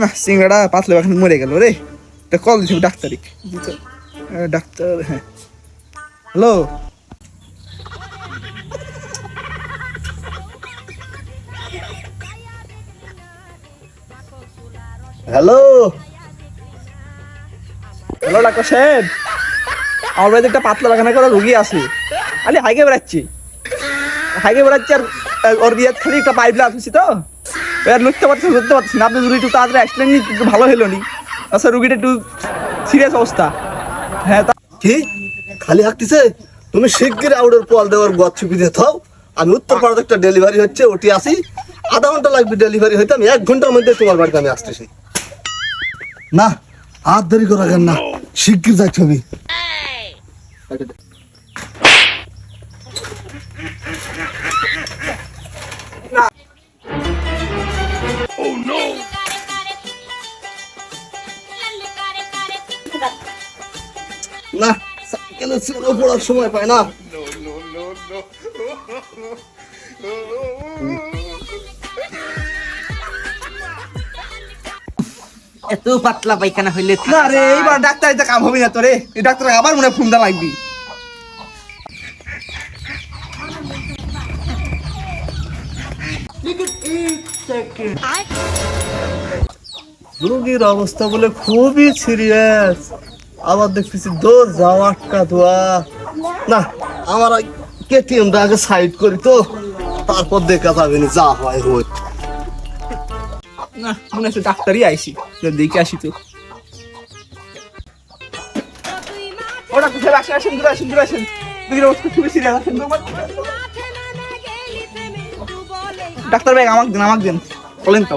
না সিংড়াটা পাতলে এখন মরে গেল রে। তা কল হবে ডাক্তারি ডাক্তার হ্যাঁ। হ্যালো? হ্যালো? হ্যালো ডাক্তার সাহেব। আমার বাড়িতে একটা পাতলা বাগানে করা রুগী আছে। আরে হাইকে বেড়াচ্ছি। হাইকে বেড়াচ্ছি আর ওর বিয়ে খালি একটা পাইপ লাগছি তো। এবার লুটতে পারছি লুটতে পারছি না। আপনি যদি একটু তাড়াতাড়ি আসলেন নি একটু ভালো হলো নি। আচ্ছা রুগীটা একটু সিরিয়াস অবস্থা। হ্যাঁ তা কি? খালি হাঁকতিছে? তুমি শিগগির আউডের পল দেওয়ার গছ ছুপি দিয়ে থাও। আমি উত্তর পাড়াতে একটা ডেলিভারি হচ্ছে ওটি আসি। আধা ঘণ্টা লাগবে ডেলিভারি হইতে আমি এক ঘণ্টার মধ্যে তোমার বাড়িতে আমি আসতেছি। না আর দেরি করা যান না। শিগগির যাই ছবি। না পড়ার সময় পায় না। এত পাতলা পায়খানা হইলে না রে এইবার ডাক্তার এটা কাম হবে না তো রে। এই ডাক্তার আবার মনে ফোন দা লাগবি। রোগীর অবস্থা বলে খুবই সিরিয়াস আবার দেখতেছি দোষ যাওয়া আটকা দোয়া না আমার কেটিএমটা আগে সাইড করি তো তারপর দেখা যাবে না যা হয় হোক না মনে হচ্ছে ডাক্তারই আইসি দেখে আসি তো। আসেন আসেন দূরে আসেন দূরে আসেন। রুগীর অবস্থা খুবই সিরিয়াস আসেন। ডাক্তার ভাই আমাকে দেন আমাকে দেন। বলেন তো।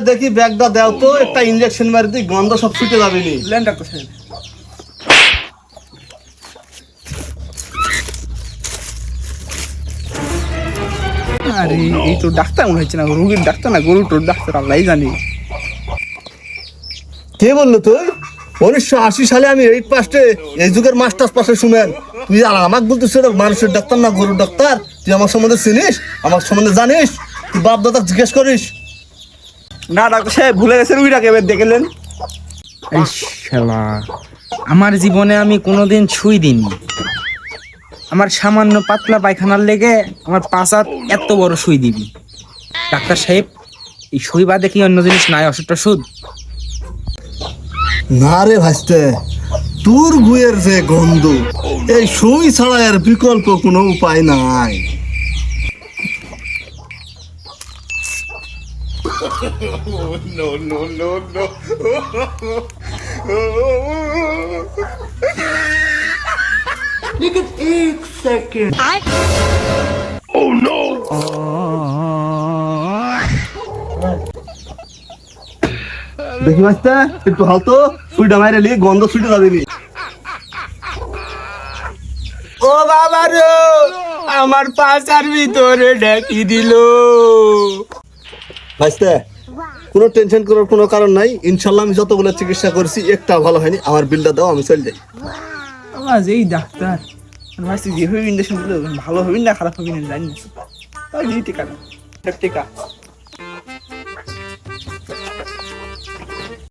দেখি ব্যাগটা দেও তো একটা ইঞ্জেকশন মারি দিই গন্ধ সব ছুটে যাবে নি লেন ডাক্তার সাহেব আরে এই তো ডাক্তার মনে হচ্ছে না রোগীর ডাক্তার না গরুর তোর ডাক্তার আল্লাহ জানি। কে বলল তুই? উনিশশো আশি সালে আমি এইট পাস্টে এই যুগের মাস্টার্স পাশে শুনেন। তুই আর আমাকে বলতেছিস এটা মানুষের ডাক্তার না গরুর ডাক্তার? তুই আমার সম্বন্ধে চিনিস? আমার সম্বন্ধে জানিস? তুই বাপ দাদা জিজ্ঞেস করিস। না ডাক্তার সাহেব ভুলে গেছে রুগীটাকে এবার দেখলেন এই আমার জীবনে আমি কোনোদিন ছুঁই দিইনি। আমার সামান্য পাতলা পায়খানার লেগে আমার পাঁচাত এত বড় সুই দিবি। ডাক্তার সাহেব, এই সুই বাদে কি অন্য জিনিস নাই অসুখ টসুদ না রে ভাইস্তে, তোর গুয়ের যে গন্ধ, এই সুই ছাড়া এর বিকল্প কোনো উপায় নাই। দেখি ভাইস্তে একটু হালতো সুইটা মাইরে লি গন্ধ সুইটা যাবে ও বাবা রে আমার পাশার ভিতরে ডাকি দিল। ভাইস্তে, কোনো টেনশন করার কোনো কারণ নাই। ইনশাল্লাহ আমি যতগুলো চিকিৎসা করছি, একটা ভালো হয়নি, আমার বিলটা দাও, আমি চলে যাই। আমার ডাক্তার ভাবছি যেভাবে ইন্ডাকশন ভালো হবি না, খারাপ হবি না, জানি না। টিকা টিকা।